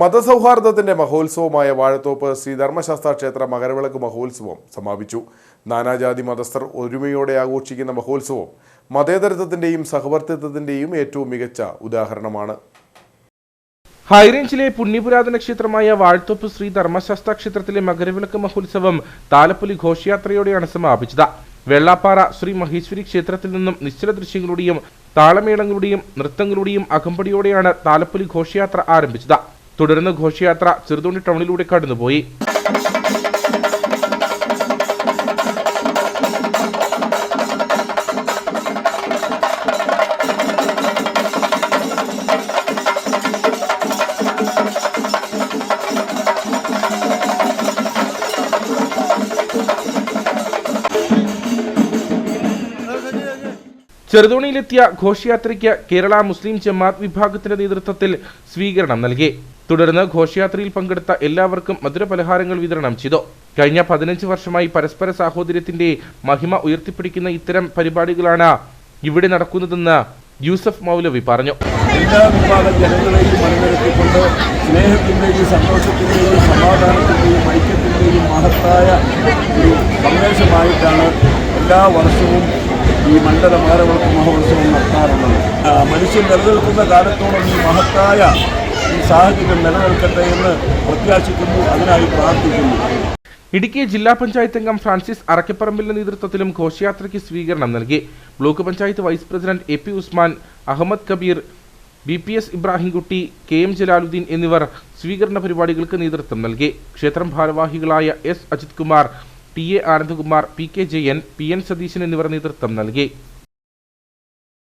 മതസൗഹാർദ്ദത്തിന്റെ മഹോത്സവമായ വാഴത്തോപ്പ് ശ്രീ ധർമ്മശാസ്ത്ര ക്ഷേത്ര മകരവിളക്ക് മഹോത്സവം സമാപിച്ചു. നാനാജാതി മതസ്ഥർ ഒരുമയോടെ ആഘോഷിക്കുന്ന മഹോത്സവം മതേതരത്വത്തിന്റെയും സഹവർത്തിത്വത്തിന്റെയും ഏറ്റവും മികച്ച ഉദാഹരണമാണ്. ഹൈറേഞ്ചിലെ പുണ്യപുരാതന ക്ഷേത്രമായ വാഴത്തോപ്പ് ശ്രീ ധർമ്മശാസ്ത്ര ക്ഷേത്രത്തിലെ മകരവിളക്ക് മഹോത്സവം താലപ്പൊലി ഘോഷയാത്രയോടെയാണ് സമാപിച്ചത്. വെള്ളാപ്പാറ ശ്രീ മഹേശ്വരി ക്ഷേത്രത്തിൽ നിന്നും നിശ്ചല ദൃശ്യങ്ങളുടെയും താളമേളങ്ങളുടെയും നൃത്തങ്ങളുടെയും അകമ്പടിയോടെയാണ് താലപ്പൊലി ഘോഷയാത്ര ആരംഭിച്ചത്. തുടർന്ന് ഘോഷയാത്ര ചെറുതോണി ടൗണിലൂടെ കടന്നുപോയി. ചെറുതോണിയിലെത്തിയ ഘോഷയാത്രയ്ക്ക് കേരള മുസ്ലിം ജമാഅത്ത് വിഭാഗത്തിന്റെ നേതൃത്വത്തിൽ സ്വീകരണം നൽകി. തുടർന്ന് ഘോഷയാത്രയിൽ പങ്കെടുത്ത എല്ലാവർക്കും മധുരപലഹാരങ്ങൾ വിതരണം ചെയ്തു. കഴിഞ്ഞ പതിനഞ്ച് വർഷമായി പരസ്പര സാഹോദര്യത്തിന്റെ മഹിമ ഉയർത്തിപ്പിടിക്കുന്ന ഇത്തരം പരിപാടികളാണ് ഇവിടെ നടക്കുന്നതെന്ന് യൂസഫ് മൗലവി പറഞ്ഞു. എല്ലാ വിഭാഗം ജനങ്ങളെയും അണിനിരത്തിക്കൊണ്ട് സ്നേഹത്തിന്റെയും സന്തോഷത്തിന്റെയും സമാധാനത്തിന്റെയും ഐക്യത്തിന്റെയും മഹത്തായ ഒരു സന്ദേശമായിട്ടാണ് എല്ലാ വർഷവും ഈ മണ്ഡല മാരവർക്ക് മഹോത്സവം നടത്താറുള്ളത്. മനുഷ്യൻ നിലനിൽക്കുന്ന കാലത്തോളം ഈ മഹത്തായ സാഹചര്യം നിലനിൽക്കട്ടെ എന്ന് പ്രത്യാശിക്കുന്നു. അതിനായി പ്രാർത്ഥിക്കുന്നു. ഇടുക്കി ജില്ലാ പഞ്ചായത്ത് അംഗം ഫ്രാൻസിസ് അറക്കപ്പറമ്പിലിന്റെ നേതൃത്വത്തിലും ഘോഷയാത്രയ്ക്ക് സ്വീകരണം നൽകി. Block panchayat vice president A P Usman Ahammed Kabeer B P S Ibrahimkutty K M Jalaluddeen എന്നിവർ സ്വീകരണ പരിപാടികൾക്ക് നേതൃത്വം നൽകി. ക്ഷേത്രം ഭാരവാഹികളായ S Ajith Kumar T A Anandakumar P K Jayan P N Satheesan എന്നിവർ നേതൃത്വം നൽകി.